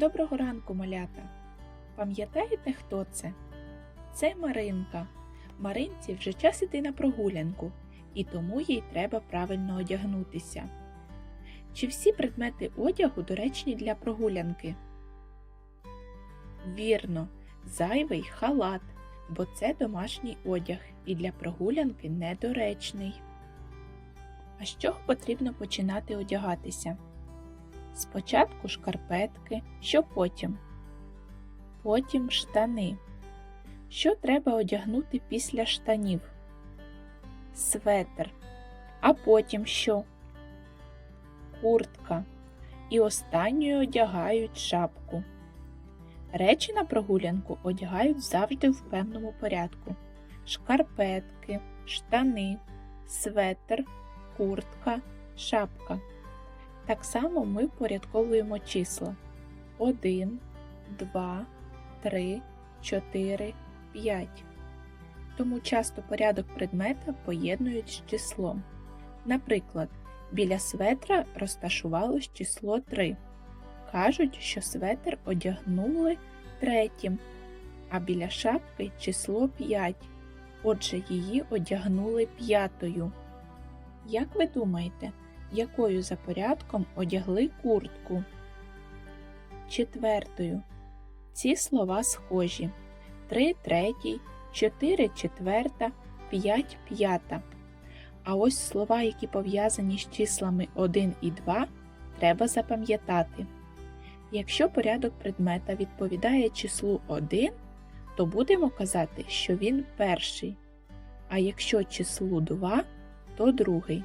Доброго ранку, малята! Пам'ятаєте, хто це? Це Маринка. Маринці вже час іти на прогулянку, і тому їй треба правильно одягнутися. Чи всі предмети одягу доречні для прогулянки? Вірно, зайвий халат, бо це домашній одяг і для прогулянки недоречний. А з чого потрібно починати одягатися? Спочатку шкарпетки, що потім? Потім штани. Що треба одягнути після штанів? Светр. А потім що? Куртка. І останньою одягають шапку. Речі на прогулянку одягають завжди в певному порядку: шкарпетки, штани, светр, куртка, шапка. Так само ми впорядковуємо числа 1, 2, 3, 4, 5. Тому часто порядок предмета поєднують з числом. Наприклад, біля светра розташувалось число 3. Кажуть, що светр одягнули третім, а біля шапки число 5. Отже, її одягнули п'ятою. Як ви думаєте, якою за порядком одягли куртку? Четвертою. Ці слова схожі. 3 третій, 4 четверта, 5 п'ята. А ось слова, які пов'язані з числами 1 і 2, треба запам'ятати. Якщо порядок предмета відповідає числу 1, то будемо казати, що він перший. А якщо числу 2, то другий.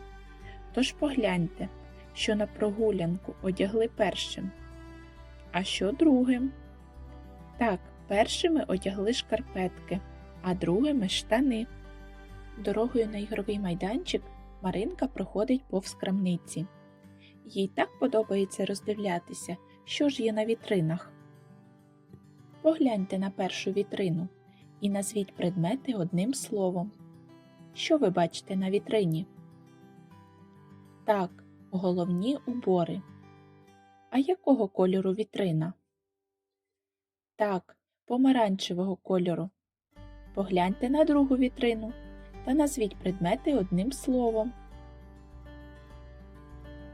Тож погляньте, що на прогулянку одягли першим. А що другим? Так, першими одягли шкарпетки, а другими штани. Дорогою на ігровий майданчик Маринка проходить повз крамниці. Їй так подобається роздивлятися, що ж є на вітринах. Погляньте на першу вітрину і назвіть предмети одним словом. Що ви бачите на вітрині? Так, головні убори. А якого кольору вітрина? Так, помаранчевого кольору. Погляньте на другу вітрину та назвіть предмети одним словом.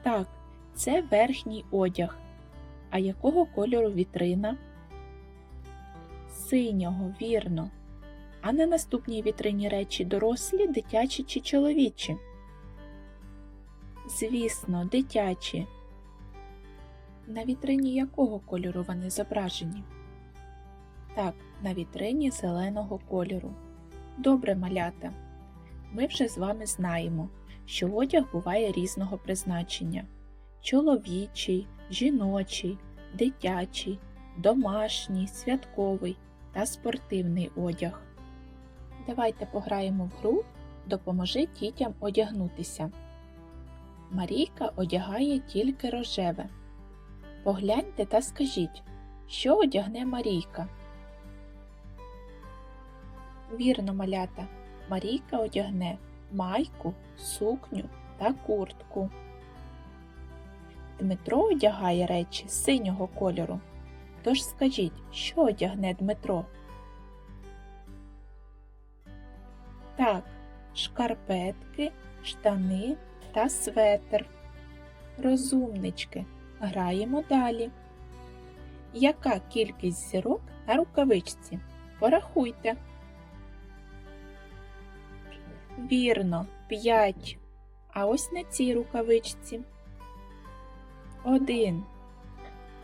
Так, це верхній одяг. А якого кольору вітрина? Синього, вірно. А на наступній вітрині речі дорослі, дитячі чи чоловічі? Звісно, дитячі. На вітрині якого кольору вони зображені? Так, на вітрині зеленого кольору. Добре, малята. Ми вже з вами знаємо, що одяг буває різного призначення: чоловічий, жіночий, дитячий, домашній, святковий та спортивний одяг. Давайте пограємо в гру Допоможи дітям одягнутися. Марійка одягає тільки рожеве. Погляньте та скажіть, що одягне Марійка? Вірно, малята, Марійка одягне майку, сукню та куртку. Дмитро одягає речі синього кольору. Тож скажіть, що одягне Дмитро? Так, шкарпетки, штани та светр. Розумнички, граємо далі. Яка кількість зірок на рукавичці? Порахуйте. Вірно, п'ять. А ось на цій рукавичці. Один.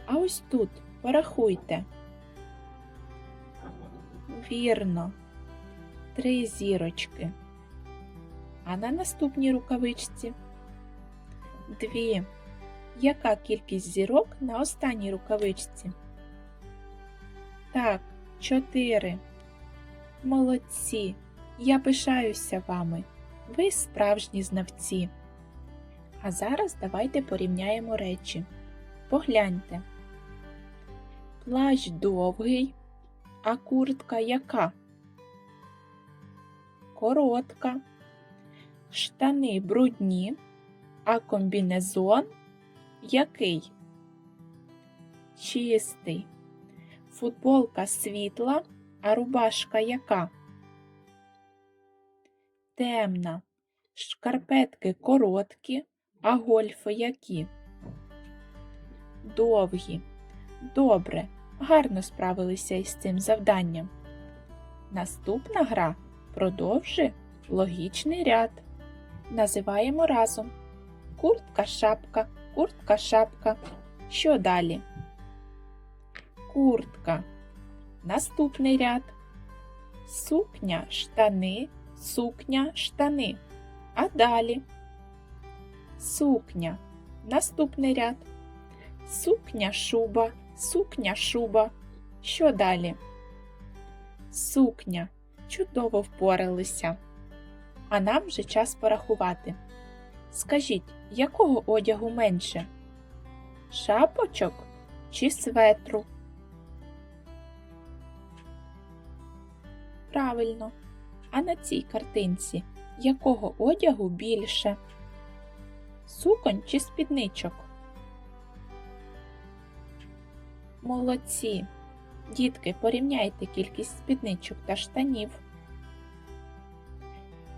А ось тут порахуйте. Вірно. Три зірочки. А на наступній рукавичці дві. Яка кількість зірок на останній рукавичці? Так, чотири. Молодці. Я пишаюся вами. Ви справжні знавці. А зараз давайте порівняємо речі. Погляньте. Плащ довгий, а куртка яка? Коротка. Штани брудні, а комбінезон який? чистий. Футболка світла, а рубашка яка? Темна. Шкарпетки короткі, а гольфи які? Довгі. Добре, гарно справилися із цим завданням. Наступна гра продовжи логічний ряд. Називаємо разом куртка, шапка, куртка, шапка. Що далі? Куртка. Наступний ряд. Сукня, штани, сукня, штани. А далі. Сукня. Наступний ряд. Сукня, шуба, сукня, шуба. Що далі? Сукня. Чудово впоралися. А нам вже час порахувати. Скажіть, якого одягу менше? Шапочок чи светру? Правильно. А на цій картинці якого одягу більше? Суконь чи спідничок? Молодці. Дітки, порівняйте кількість спідничок та штанів.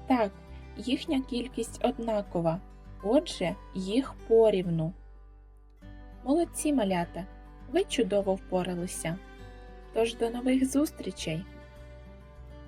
Так, їхня кількість однакова, отже, їх порівну. Молодці малята, ви чудово впоралися. Тож до нових зустрічей!